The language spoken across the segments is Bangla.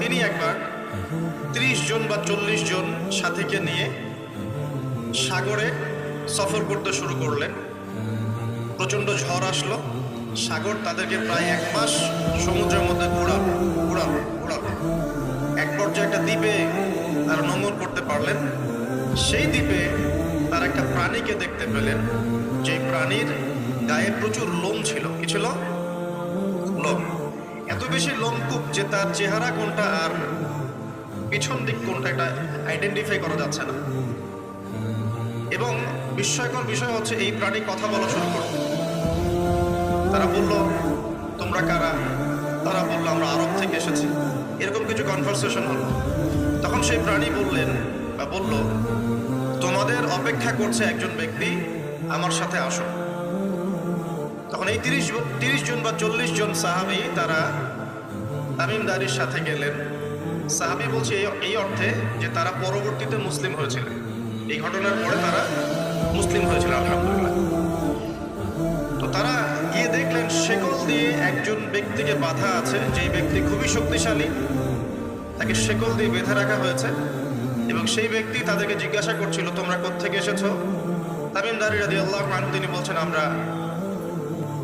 তিনি একবার ত্রিশ জন বা চল্লিশ জন সাথীকে নিয়ে সাগরে সফর করতে শুরু করলেন। প্রচণ্ড ঝড় আসলো। সাগর তাদেরকে প্রায় এক মাস সমুদ্রের মধ্যে ঘোরালো ঘোরালো ঘোরালো। এক পর্যায়ে একটা দ্বীপে তারা নোঙর করতে পারলেন। সেই দ্বীপে তার একটা প্রাণীকে দেখতে পেলেন। যে প্রাণীর গায়ে প্রচুর লোম ছিল। কি ছিল? লোম। এত বেশি লোমকূপ যে তার চেহারা কোনটা আর পিছন দিক কোনটা এটা আইডেন্টিফাই করা যাচ্ছে না। এবং বিস্ময়কর বিষয় হচ্ছে এই প্রাণী কথা বলা শুরু করল। তারা বলল, তোমরা কারা? তারা বলল, আমরা আরব থেকে এসেছি। এরকম কিছু কনভারসেশন হলো। তখন সেই প্রাণী বললেন বা বলল, তোমাদের অপেক্ষা করছে একজন ব্যক্তি আমার সাথে আসো তখন এই তিরিশ তিরিশ জন বা চল্লিশ জন সাহাবি তারা তামিমদারির সাথে গেলেন। সাহাবি বলছে, এই- অর্থে যে তারা পরবর্তীতে মুসলিম হয়েছিলেন এই ঘটনার পরে তারা মুসলিম হয়েছিল, আলহামদুলিল্লাহ। তো তারা গিয়ে দেখলেন, শেকল দিয়ে একজন ব্যক্তিকে বাধা আছে, যেই ব্যক্তি খুবই শক্তিশালী। তাকে শেকল দিয়ে বেঁধে রাখা হয়েছে এবং সেই ব্যক্তি তাদেরকে জিজ্ঞাসা করছিল, তোমরা কোত্থেকে এসেছ? তামিমদারি রাজি আল্লাহ তিনি বলছেন, আমরা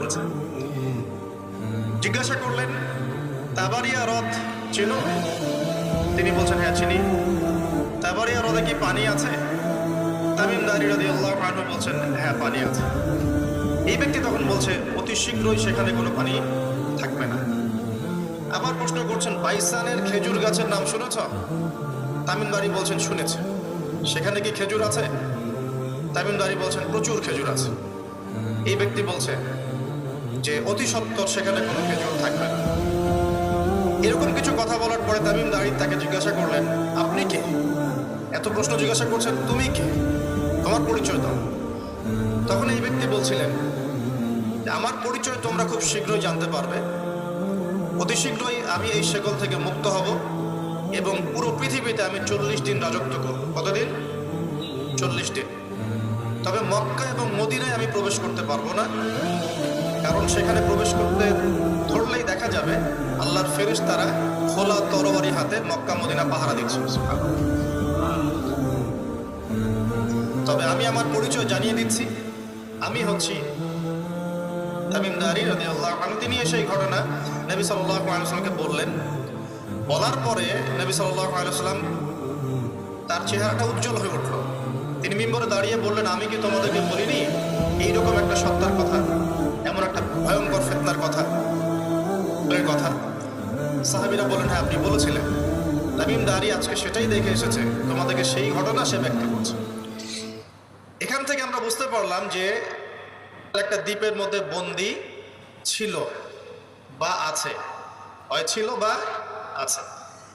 করেছেন। জিজ্ঞাসা করলেন, তাবারিয়া হ্রদ চেনো? তিনি বলছেন হ্যাঁ চিনি। তাবারিয়া হ্রদে কি পানি আছে? তামিম দারি রাদি আল্লাহ আনহু বলছেন হ্যাঁ পানি আছে। এই ব্যক্তি তখন বলছে, অতি শীঘ্রই সেখানে কোনো পানি থাকবে না। আবার প্রশ্ন করছেন, বাইসানের খেজুর গাছের নাম শুনেছ? তামিমদারি বলছেন, শুনেছে। সেখানে কি খেজুর আছে? তামিমদারি বলছেন, প্রচুর খেজুর আছে। এই ব্যক্তি বলছে যে অতি সত্তর সেখানে কোনো খেজুর থাকবে না। এরকম কিছু কথা বলার পরে তামিম দাঁড়িয়ে তাকে জিজ্ঞাসা করলেন, আপনি কে? এত প্রশ্ন জিজ্ঞাসা করছেন, তুমি কে? তোমার পরিচয় দাও। তখন এই ব্যক্তি বলছিলেন, আমার পরিচয় তোমরা খুব শীঘ্রই জানতে পারবে। অতি শীঘ্রই আমি এই সেকল থেকে মুক্ত হব এবং পুরো পৃথিবীতে আমি চল্লিশ দিন রাজত্ব করব। কতদিন? চল্লিশ দিন। তবে মক্কা এবং মদিনায় আমি প্রবেশ করতে পারব না। কারণ সেখানে প্রবেশ করতে ধরলেই দেখা যাবে আল্লাহর ফেরেশ তারা খোলা তরবারি হাতে মক্কা মদিনা পাহারা দিচ্ছে। তবে আমি আমার পরিচয় জানিয়ে দিচ্ছি। আমি হচ্ছি তামিমদারি রাজি আল্লাহ তিনি এসে এই ঘটনা নবী সাল্লাহ আলসালামকে বললেন। বলার পরে নবী সাল্লাহ আলসালাম তার চেহারাটা উজ্জ্বল হয়ে উঠল। তিনি মিম্বরে দাঁড়িয়ে বললেন, আমি কি তোমাদেরকে বলিনি? এইরকম একটা সত্তার কথা। এমন একটা ভয়ঙ্কর ফেতনার কথা কথা। সাহাবিরা বলেন হ্যাঁ আপনি বলেছিলেন। তামিম দাঁড়ি আজকে সেটাই দেখে এসেছে, তোমাদেরকে সেই ঘটনা সে ব্যক্ত করছে। এখান থেকে আমরা বুঝতে পারলাম যে একটা দ্বীপের মধ্যে বন্দি ছিল বা আছে। হয় ছিল বা আছে।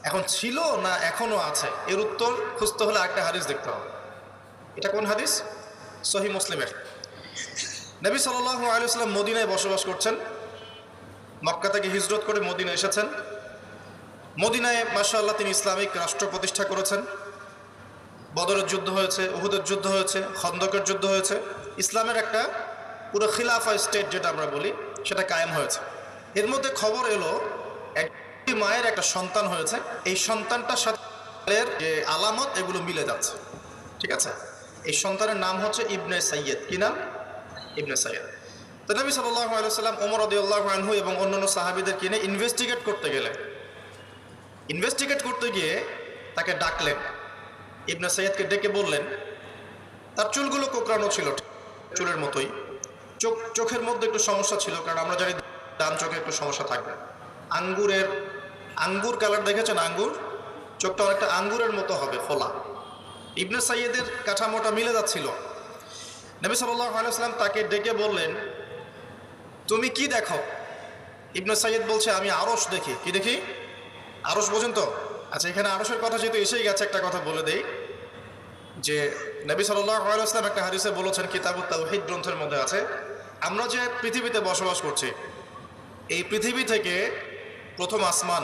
এখন ছিল না এখনও আছে? এর উত্তর খুঁজতে হলে একটা হাদিস দেখতে হবে। এটা কোন হাদিস? সহি মুসলিমের। নবী সাল্লাহ আলিয়াল্লাম মদিনায় বসবাস করছেন। মক্কা থেকে হিজরত করে মদিনা এসেছেন। মদিনায় মাশাআল্লাহ তিনি ইসলামিক রাষ্ট্র প্রতিষ্ঠা করেছেন। বদরের যুদ্ধ হয়েছে, উহুদের যুদ্ধ হয়েছে, খন্দকের যুদ্ধ হয়েছে। ইসলামের একটা পুরো খিলাফা স্টেট যেটা আমরা বলি, সেটা কায়েম হয়েছে। এর মধ্যে খবর এলো, একটি মায়ের একটা সন্তান হয়েছে। এই সন্তানটার সাথে যে আলামত, এগুলো মিলে যাচ্ছে। ঠিক আছে? এই সন্তানের নাম হচ্ছে ইবনে সাইয়দ কি নাম? ইবনে সাইয়দ তো নবী সাল্লাহ আলাইসাল্লাম ওমর আদিউল্লাহ আনহু এবং অন্যান্য সাহাবিদের কিনে ইনভেস্টিগেট করতে গেলেন। ইনভেস্টিগেট করতে গিয়ে তাকে ডাকলেন। ইবনে সৈয়দকে ডেকে বললেন, তার চুলগুলো কোকড়ানো ছিল চুলের মতোই। চোখ, চোখের মধ্যে একটু সমস্যা ছিল, কারণ আমরা জানি ডান চোখে একটু সমস্যা থাকবে। আঙ্গুরের, আঙ্গুর কালার দেখেছেন আঙ্গুর? চোখটা অনেকটা আঙ্গুরের মতো হবে, ফোলা। ইবনে সাইয়েদের কাঠামোটা মিলে যাচ্ছিল। নবী আলাইসাল্লাম তাকে ডেকে বললেন, তুমি কি দেখো? ইবনে সাইয়েদ বলছে, আমি আরস দেখি। কি দেখি? আরস পর্যন্ত? আচ্ছা এখানে আরসের কথা যেহেতু এসেই গেছে, একটা কথা বলে দেই। যে নবী সাল্লাম একটা হারিসে বলেছেন, কিতাব তাওহিদ গ্রন্থের মধ্যে আছে, আমরা যে পৃথিবীতে বসবাস করছি, এই পৃথিবী থেকে প্রথম আসমান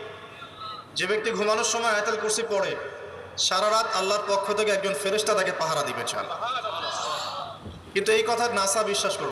যে ব্যক্তি ঘুমানোর সময় আয়তাল কুরসি পড়ে, সারা রাত আল্লাহর পক্ষ থেকে একজন ফেরেস্তা তাকে পাহারা দিবে কিন্তু এই কথা নাসা বিশ্বাস করবে